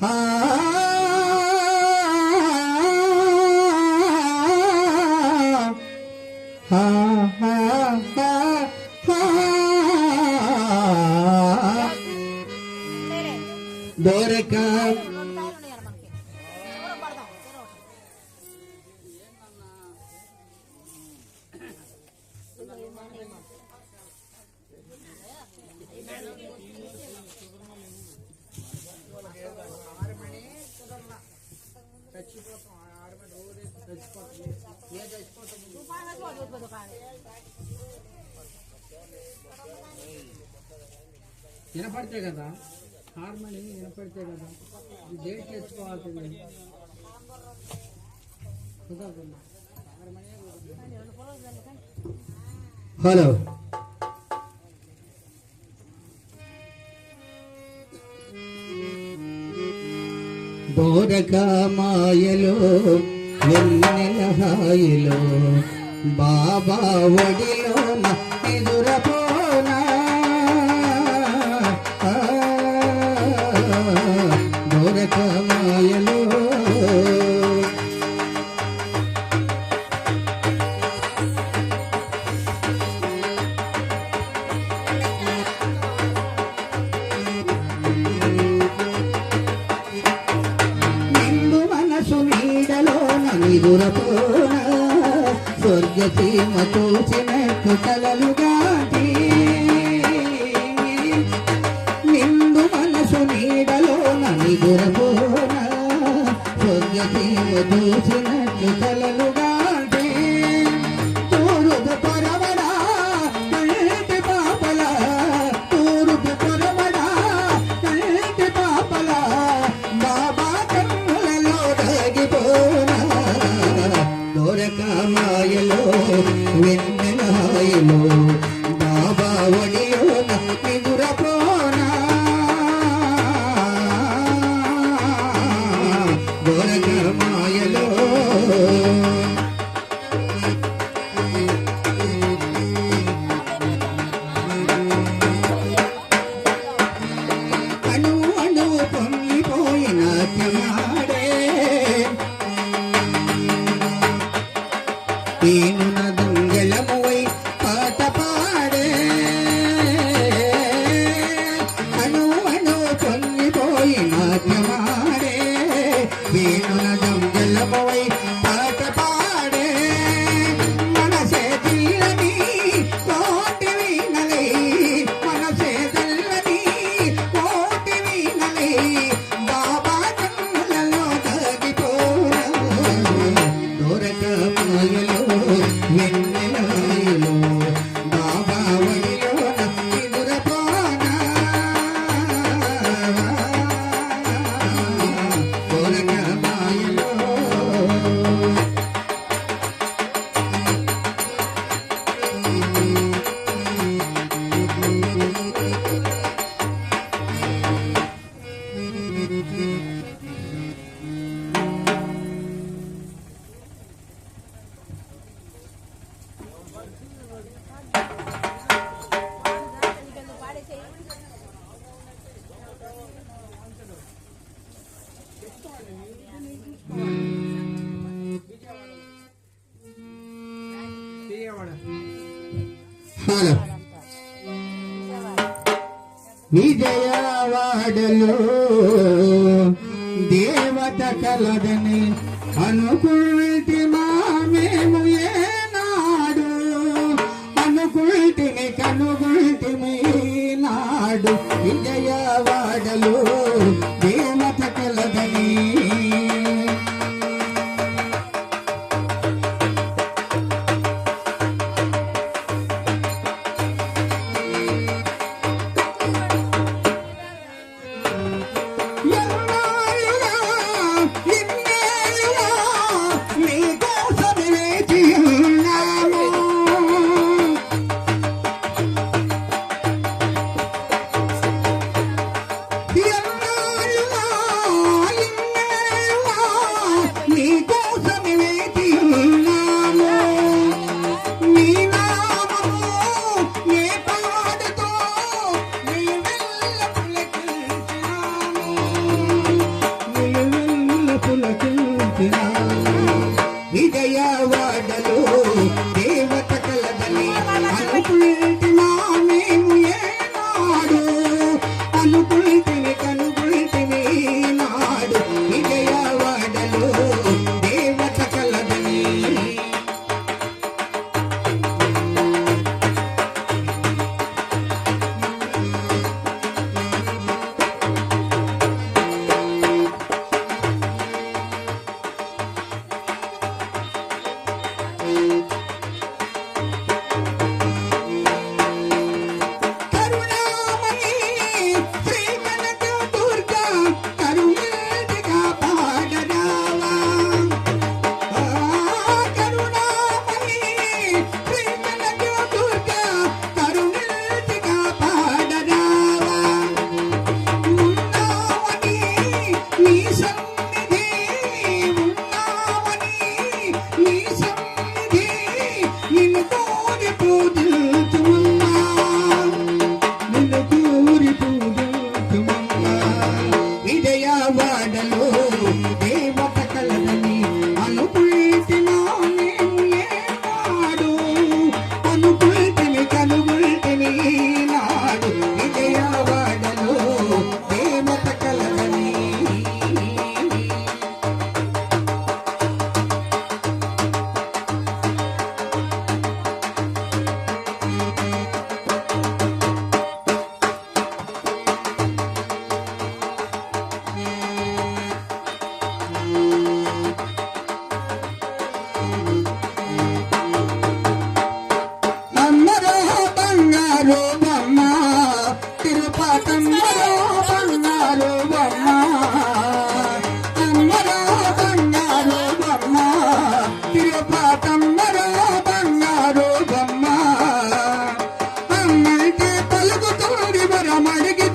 My వినపడితే కదా harmony వినపడితే కదా date తెచ్చుకోవాల్సింది. Hello. బోరక మాయలో వెన్నెల బాబా ఒడిలో ఎదురపో చూచిన రామాయణం బాబా వడి నిజయవాడలు దేవత కలదని You.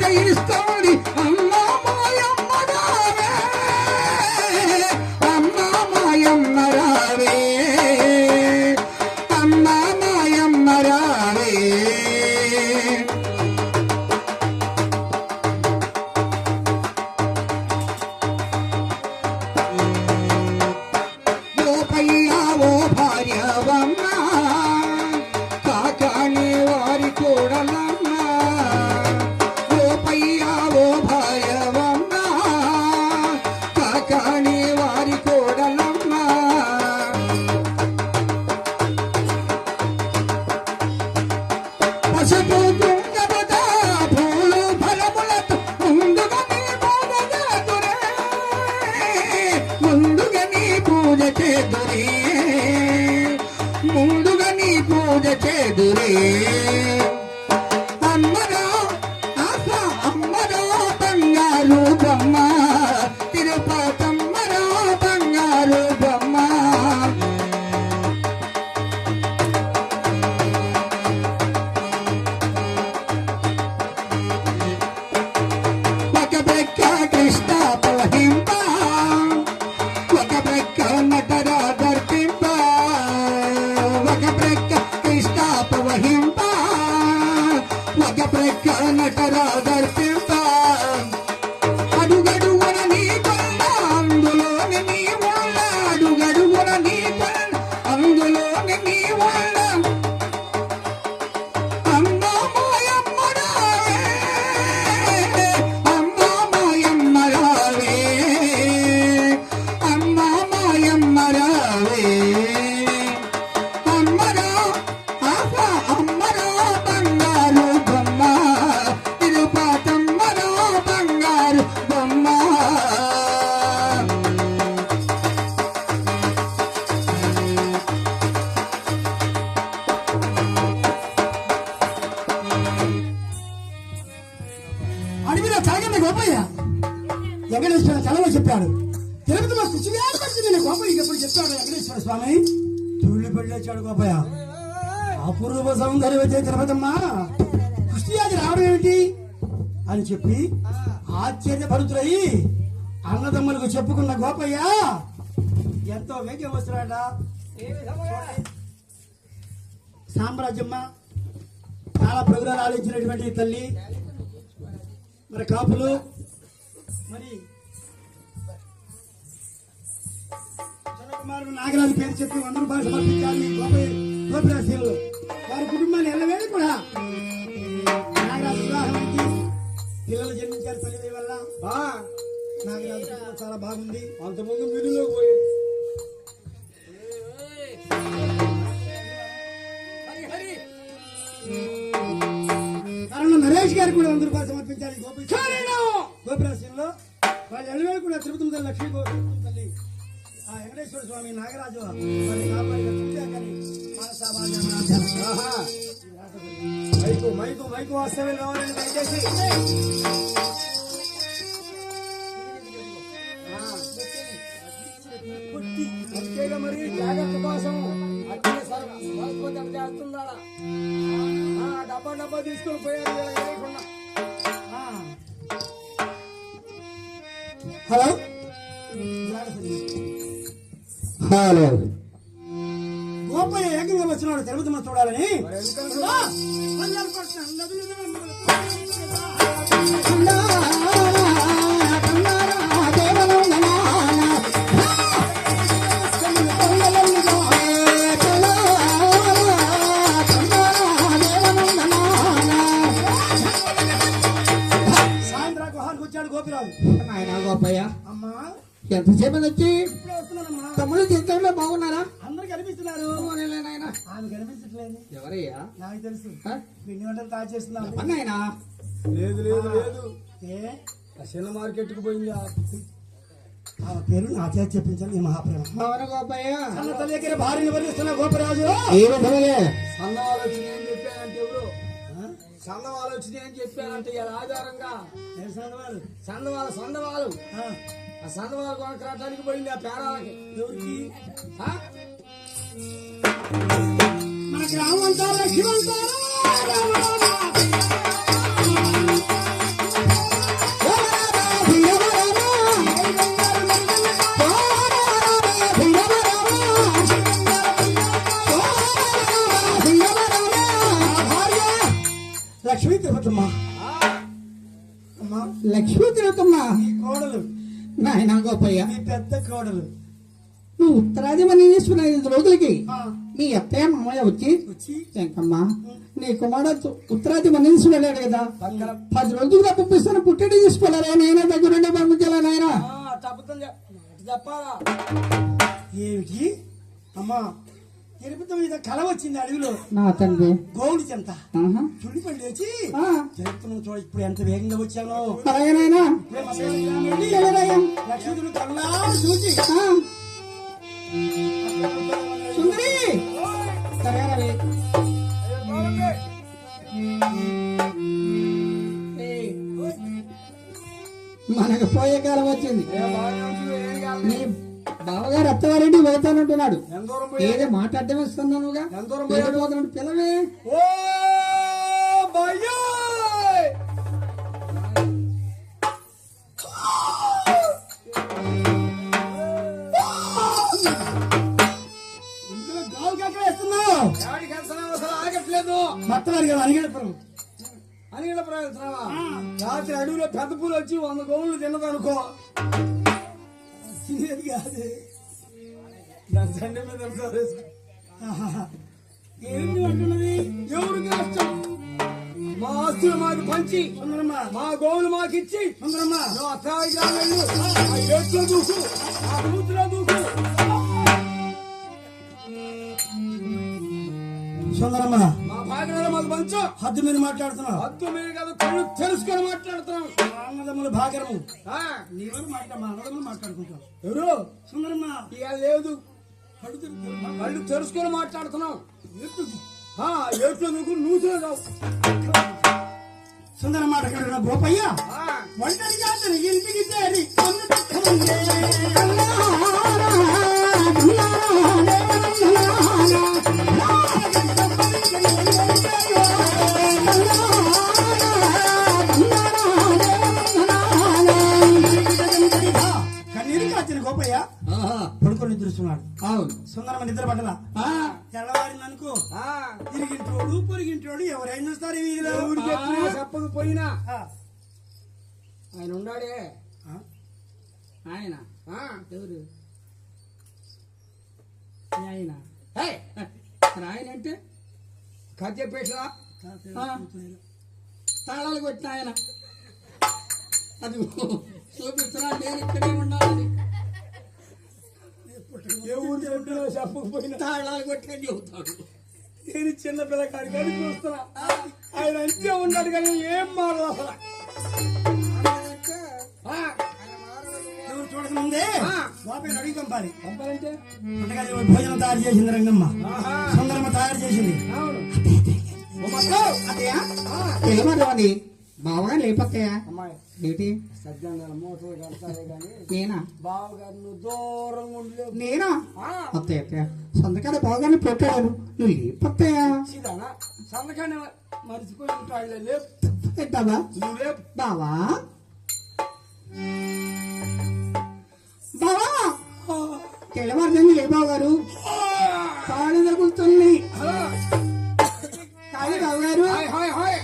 e aí eles estão Hey. பிரக்கான கராதர்க்கு కోపయ్యా Venkateswara చదవ చెప్పాడు. తిరుపతిలో శిశువేపరిచింది కోపయ్య ఎప్పుడు చెప్పాడు? వెంకటేశ్వర స్వామి తూళ్ళు పెళ్ళొచ్చాడు కోపయ్య అపూర్వ సౌందర్యం అయితే తిరుపతమ్మ కృష్ణయాది రావడం ఏమిటి? అని చెప్పి ఆశ్చర్యపరుతులయ్యి అన్నదమ్ములకు చెప్పుకున్న గోపయ్య ఎంతో వేగం వస్తున్నాడ సామ్రాజ్యమ్మ చాలా ప్రజలు ఆలోచించినటువంటి తల్లి. మరి కాపులు? మరి చంద్రకుమార్ నాగరాజు పేరు చెప్పి అందరూ భాష పంపించాలి గోపిరాశీలు వారి కుటుంబాన్ని ఎల్లవేళ కూడా నాగరాజు వివాహానికి పిల్లలు జన్మించారు తల్లి వల్ల. నాగరాజు చాలా బాగుంది. అంతకుముందు మిడిలో పోయి గారు కూడా వంద రూపాయలు సమర్పించాలి. గోపి గోపిరాశీల్లో వాళ్ళ ఎల్లవేళ కూడా తిరుపతి తల్లి లక్ష్మీ గోపి తల్లి. ఆ Venkateswara Swami Nagaraju. Mike mike mike వస్తే రావాలని దయచేసి. అంతేగా మరి జాగ్రత్త కోసం. అట్లే సరే లేకపోతే అట్లా చేస్తుందా ఆ, డబ్బా డబ్బా తీసుకొని పోయారు. హలో? హలో. గోపయ్య ఏకంగా వచ్చినాడు తిరుపతి మనం చూడాలని. మరి ఎంతసేపు వచ్చి తమ్ముడు జీవితంలో బాగున్నారా? అందరు కనిపిస్తున్నారు. నాయన. ఆమె కనిపించట్లేదు. ఎవరయ్యా? నాకు తెలుసు? పిండి వంటలు తయారు చేస్తున్నాను అన్నాయనా లేదు లేదు లేదు. ఏ? ఆ చిన్న మార్కెట్కి పోయింది ఆ ఆమె పేరు నా చేతి చెప్పించాను ఈ మహాప్రేమ. అవును గోపయ్య. భార్యను వరిస్తున్న గోపరాజు. ఏ విధంగా సన్న ఆలోచన ఏం చెప్పానంటే ఎవరు? సన్న ఆలోచన ఏం చెప్పానంటే ఆధారంగా? వారు సందవాళ్ళు సందవాళ్ళు ఆ సందవాళ్ళు కొనకరాటానికి పోయింది ఆ పేరాలకి ఎవరికి మన గ్రామం అంతా లక్ష్మంతారా లక్ష్మీ తిరుపతమ్మ నాయన గోపయ్య పెద్ద కోడలు. నువ్వు ఉత్తరాది మనీ చేసుకున్న ఐదు రోజులకి నీ అత్తయ్య మామయ్య వచ్చి శంకమ్మ నీ కుమారుడు ఉత్తరాది మనిషి వెళ్ళాడు కదా. పది రోజులుగా పంపిస్తాను పుట్టడి తీసుకోలేరా నాయన? దగ్గరుండి పంపించాలా నాయన? చెప్పాలా? ఏమిటి? అమ్మా తిరుపతి మీద కల వచ్చింది అడవిలో. నా తండ్రి. గోవుడి చెంత ఆహా. చుడిపండి వచ్చి ఆ, చెప్తున్నాను చూడ ఇప్పుడు ఎంత వేగంగా వచ్చాను. లక్ష్మీదుడు కళ్ళారు చూసి సుందరి. మనకు పోయే కాలం వచ్చింది. బావగారు అత్తవారింటి పోతానంటున్నాడు. ఏదో మాట్లాడటం ఇస్తున్నానుగా? పోతున్నాడు పిల్లవే? ఓ ప్రయత్నమా రాత్రి అడవిలో పెద్ద పూలు వచ్చి వంద గోవులు తిన్నదనుకో. తినేది కాదు. దాని సండే మీద. ఏమిటి అంటున్నది? ఎవరికి నష్టం? మా ఆస్తులు మాకు పంచి మా గోవులు మాకు ఇచ్చి నువ్వు అత్తాయి గ్రామాలు ఆ గేట్లో దూకు ఆ బూత్లో దూకు. సుందరమ్మ హద్దు మీద మాట్లాడుతున్నావు. హద్దు మీరు కదా కళ్ళు తెలుసుకొని మాట్లాడుతున్నాం మా అన్నదమ్ముల భాగరము. ఆ, నీవని మాట్లా మా అన్నదమ్ములు మాట్లాడుకుంటాం ఎవరు? సుందరమ్మ. ఇక లేదు కళ్ళు తెలుసుకొని మాట్లాడుతున్నాం ఆ, ఎట్లు నువ్వు నూతులు రావు. సుందరమ్మ అక్కడ ఉన్న గోపయ్య ఆ, ఒంటరిగా తన ఇంటికి చేరి కన్ను నిద్ర తిరిగింటోడు పొరిగింటోడు ఎవరైనా చూస్తారు వీధిలో? ఆ, ఆయన ఆ, ఆయన. ఎవరు? ఆయన. ఆయన అంటే? కథ చెప్పేసా. తాళాలు కొట్టిన ఆయన. అది చూపిస్తున్నా నేను ఇక్కడే ఉండాలని. ఏ ఊరు చెప్పినా చెప్పకపోయినా. తాళాలు కొట్టిన చెబుతాడు. నేను చిన్న పిల్లకాడి కానీ చూస్తున్నా ఆయన అంతే ఉన్నాడు కానీ ఏం మారదు అసలు. చూడకముందే ఆ. గోపయ్య అడిగి పంపాలి పంపాలంటే? వంటగది భోజనం తయారు చేసింది రంగమ్మ. సుందరమ్మ తయారు చేసింది. అత్తయ్య ఏమది బావగా లేపత్తయ్య? అమ్మాయి. ఏంటి? నేనా? నేనా? అత్తయ్య అత్తయ్య సొంతకాడ బావగానే పెట్టాను నువ్వు లేపత్తయ్య సంతకాన్ని మర్చిపోయి లేపు బావా? బావా? తెల్లవారుజాము లే బావగారు? కాళ్ళు తగులుతుంది కాళ్ళు బావగారు? Hi hi hi.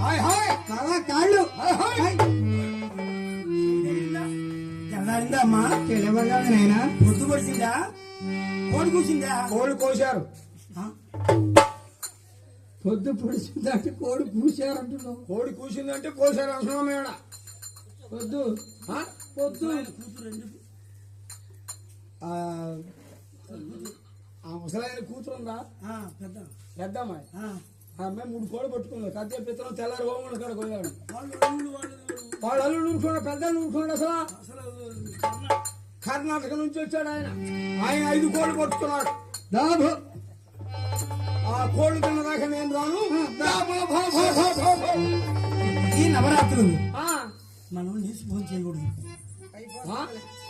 Hi hi. బావా కాళ్ళు. అమ్మా తెల్లవారుజాము నాయనా పొద్దు పడిచిందా కోడి కూర్చుందా కోళ్ళు కోశారు? పొద్దు పొడిచిందంటే కోడి పూసారంటున్నావు కోడి కూసిందంటే కోశారు అంటున్నాం మేడ పొద్దు? పొద్దు. ఆ, ముసలాయన కూతురు ఉందా ఆ, పెద్ద. పెద్ద అమ్మాయి అమ్మాయి మూడు కోళ్ళు పట్టుకుంది. కత్తి పిత్తనం తెల్లారి హోమం కాడ పోయాడు వాళ్ళు అల్లుడు ఊరుకోండి పెద్ద ఊరుకోండి అసలు. అసలు కర్ణాటక నుంచి వచ్చాడు ఆయన. ఆయన ఐదు కోళ్ళు పట్టుకున్నాడు దాబు. ఆ కోళ్ళు తిన్నదాకా నేను రాను. ఈ నవరాత్రులు. మనం నీసు భోజనం చేయకూడదు.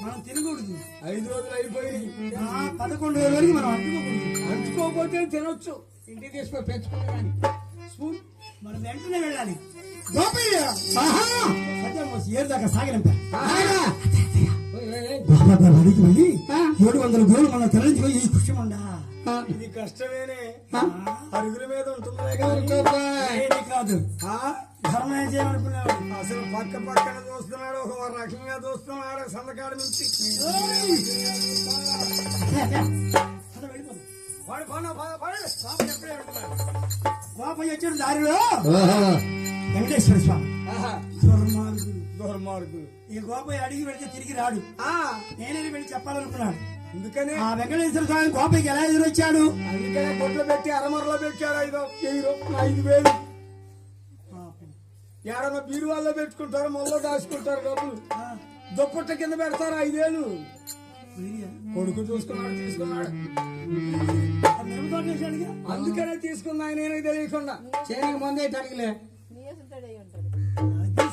మనం తినకూడదు. ఐదు రోజులు అయిపోయి. పదకొండు రోజుల వరకు మనం అంటుకోకూడదు. అంచుకోకపోతే తినొచ్చు. ఇంటికి తీసుకొని పెంచుకుంటాను స్పూన్ మనం వెంటనే వెళ్ళాలి. గోపయ్య ఏడు దాకా సాగనంపా. అడిగి వెళ్ళి. ఏడు వందల గోలు మనం తరలించిపోయి ఈ కృష్ణమండా ఆ, ఇది కష్టమేనే. ఆ. అరుగుల మీద? ఏది కాదు. ఆ, ధర్మం చేయమనుకున్నావు అసలు పక్క పక్కన చూస్తున్నాడు ఒక రకంగా చూస్తున్నాడు సందకాడ నుంచి వాడు పన పన పడ పాప ఎప్పుడే అంటున్నాడు గోపయ్య వచ్చిన దారిలో. ఓహో. వెంకటేశ్వర స్వామి. ఆహా, దుర్మార్గుడు. దుర్మార్గుడు. ఈ గోపయ్య అడిగి వెళ్తే తిరిగి రాడు. ఆ, నేనే వెళ్ళి చెప్పాలనుకున్నాడు. అందుకనే ఆ వెంకటేశ్వర స్వామి గోపయ్యకి ఎలా ఎదురొచ్చాడు? అందుకనే పొట్లు పెట్టి అరమరలో పెట్టాడు ఐదు ఐదు ఐదు వేలు. ఏడన్నా బీరువాల్లో పెట్టుకుంటారు మొల్లో దాచుకుంటారు డబ్బులు? ఆ, దుప్పట్ట కింద పెడతారు ఐదేళ్ళు. కొడుకు చూసుకున్నాడు తీసుకున్నాడు? అందుకనే తీసుకున్నా ఆయన తెలియకుండా. చేనికి ముందే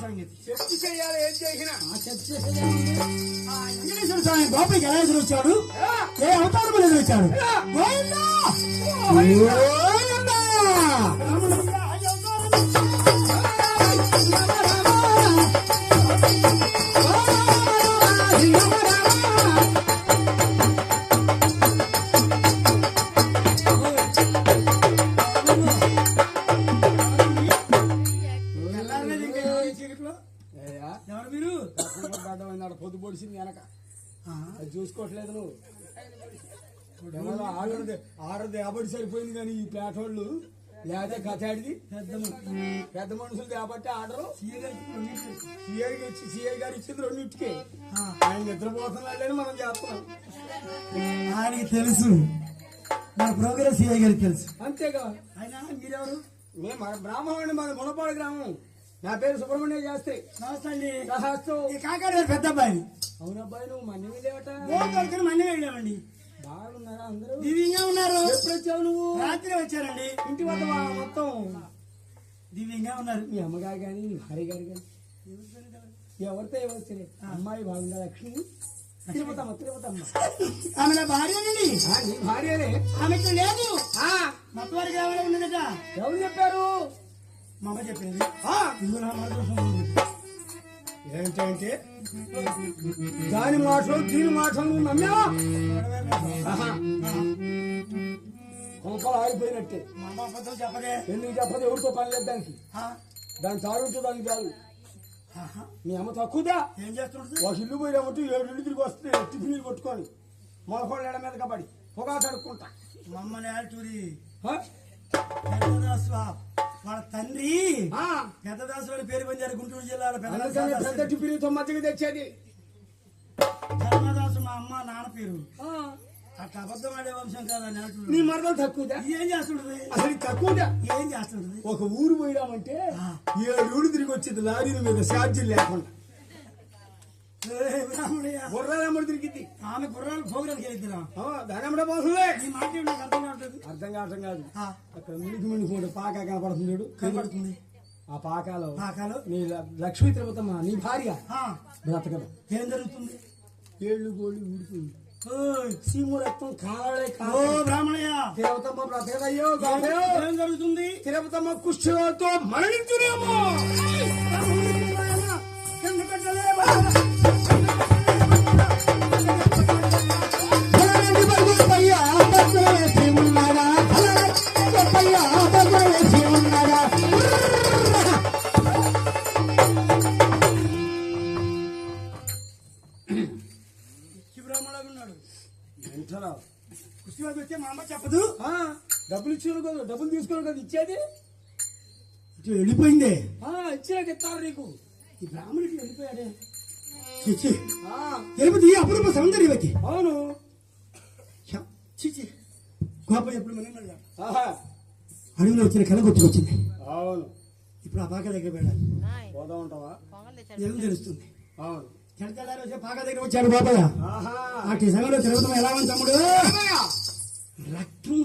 చెప్పి చెయ్యాలి ఏం చేసినా? వెంకటేశ్వర స్వామి ఎలా ఎదురొచ్చాడు ఏ అవతారం! గోవిందా! పొడిచింది వెనక. అది చూసుకోవట్లేదు నువ్వు. ఆడది ఆడది ఆబడి సరిపోయింది కానీ ఈ పేటోళ్ళు లేదా కథ ఆడిది. పెద్ద. పెద్ద మనుషులు కాబట్టి ఆర్డరు. సిఐ వచ్చి సిఐ గారు ఇచ్చింది రెండింటికి ఆయన నిద్రపోతున్నాడని మనం చేస్తున్నాం ఆయనకి తెలుసు. మన ప్రోగ్రెస్ సిఐ గారికి తెలుసు. అంతేగా. ఆయన మీరెవరు? మేము మన బ్రాహ్మణుడి మన గుణపాడు గ్రామం. నా పేరు సుబ్రహ్మణ్య శాస్త్రి. నమస్తే కాకాడు పెద్ద అబ్బాయి అవునబ్బాయి నువ్వు మన్యం లేవట మళ్ళీ వెళ్ళామండి. బాగున్నారా అందరూ? దివ్యంగా ఉన్నారు. ఎప్పుడు వచ్చావు నువ్వు? రాత్రి వచ్చారండి ఇంటి వద్ద మా మొత్తం. దివ్యంగా ఉన్నారు. మీ అమ్మగారు కానీ నీ భార్య గారు కానీ ఎవరితో ఎవరు అమ్మాయి బాగుందా లక్ష్మి? తిరుపతమ్మ తిరుపతమ్మ. ఆమె నా భార్యనండి. నీ భార్యనే. ఆమెకు లేదు. మత్తవారి గ్రామంలో ఉన్నదట. ఎవరు చెప్పారు? మా అమ్మ చెప్పింది. ఏంటంటే దాని మాటలు దీని మాటలు ఆహా. కొంపలు ఆగిపోయినట్టే. మా అమ్మ అబద్ధం చెప్పదే. ఎందుకు చెప్పదు? ఎవరితో పని లేదు దానికి. దాని తారుంటే దానికి చాలు. మీ అమ్మ తక్కువదా? ఏం చేస్తుంటుంది? ఒక ఇల్లు పోయినామంటూ ఏడు ఇల్లు తిరిగి వస్తుంది టిఫిన్లు కొట్టుకొని మొలకోళ్ళ ఎడ మీద కబడి పొగాకు అడుక్కుంటా. మమ్మల్ని ఆటూరి ఆ? పెద్దదాసు వాళ్ళ తండ్రి పెద్దదాసు వాడి పేరు పొందారు గుంటూరు జిల్లాలో పెద్ద మజ్జిగ తెచ్చేది. ధర్మదాసు మా అమ్మ నాన్న పేరు. అట్లా అబద్ధం ఆడే వంశం కాదా నీ నాటుడు మరదలు తక్కువదా? ఏం చేస్తుంటది అసలు ఇది తక్కువదా? ఏం చేస్తుంటది ఒక ఊరు పోయినామంటే. ఏడు ఊరు తిరిగి వచ్చింది లారీల మీద ఛార్జీలు లేకుండా. తిరిగింది. ఆమె గుర్రాలు పోగడానికి వెళ్తున్నా దానమ్మడ పోసలే ఈ మాట ఏమిటి నాకు అర్థం కావట్లేదు. అర్థం కావటం కాదు. అక్కడ కూడా పాక కనపడుతుంది కనపడుతుంది. ఆ పాకాలో పాకాలు? నీ లక్ష్మీ తిరుపతమ్మ నీ భార్య బ్రతకదు. ఏం జరుగుతుంది? ఏళ్ళు గోళ్ళు సీము రక్తం కాదు. బ్రాహ్మణయ్య తిరుపతమ్మ బ్రతకదయ్యో ఏం జరుగుతుంది? తిరుపతమ్మ కుష్ఠతో మరణించునేమో. ఇటు వెళ్ళిపోయిందే? ఆ, ఇచ్చినాక ఇస్తారు నీకు. ఈ బ్రాహ్మణుడికి వెళ్ళిపోయాడే? చిచి ఆ, తిరుపతి అపురూప సౌందర్యవతి అవును. చిచి కోపం ఎప్పుడు మనం అడవిలో వచ్చిన కళ గుర్తుకొచ్చింది. అవును. ఇప్పుడు ఆ పాక దగ్గర వెళ్ళాలి. పోదా ఉంటావా ఏం తెలుస్తుంది. అవును. చెడతాడారు వచ్చే పాక దగ్గర వచ్చాడు ఆహా. ఆ సమయంలో తిరుగుతాం ఎలా ఉంది తమ్ముడు? రక్తం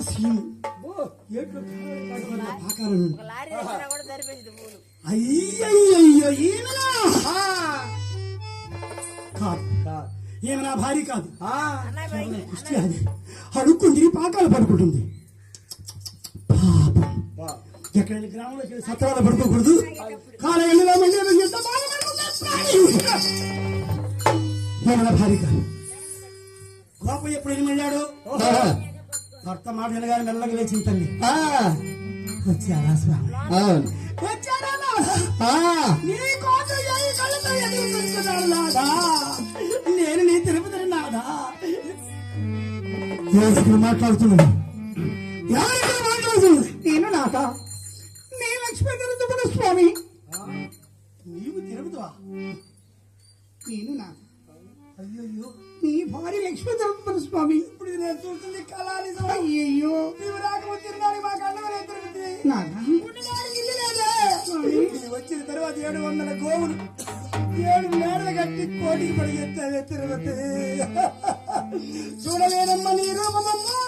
సరిపోయింది పూలు. అయ్యయ్యో ఈమెనా కాదు కా- ఈమె నా భార్య కాదు. ఆ, అన్నయ్య పోయి కుస్తీ అది. అడుక్కుంది పాకాలు పడుకుంటుంది. పాపం. వా. ఎక్కడ గ్రామంలో సత్రాలు పడుకోకూడదు. కాలేజీలో మళ్ళీ ఎంత బాధపడుతుందో ప్రాణి. ఈమె నా భార్య కాదు. కోపం ఎప్పుడు ఎన్ని వెళ్ళాడు భర్త మాట వినగానే మెల్లగా లేచింది తల్లి వచ్చారా స్వామి? అవును. వచ్చారా? నేను నీ తిరుపతి నాదా? మాట్లాడుతున్నాడు నేను నాథ నీ లక్ష్మీ తిరుపతి స్వామి నీవు తిరుగుతావా నేను నాథ అయ్యయ్యో. నీ భార్య లక్ష్మీ తిరుపతి స్వామి ఇప్పుడు నేను చూస్తుంది కళాని అయ్యయ్యో. నీవు రాకపోతే తిరగాలి మా కళ్ళ తిరుగుతుంది వచ్చిన తర్వాత ఏడు వందల గోవులు. ఏడు మేడలు కట్టి కోటికి పరిగెత్తావే తిరుపతి చూడలేనమ్మ నీ రూపమమ్మా.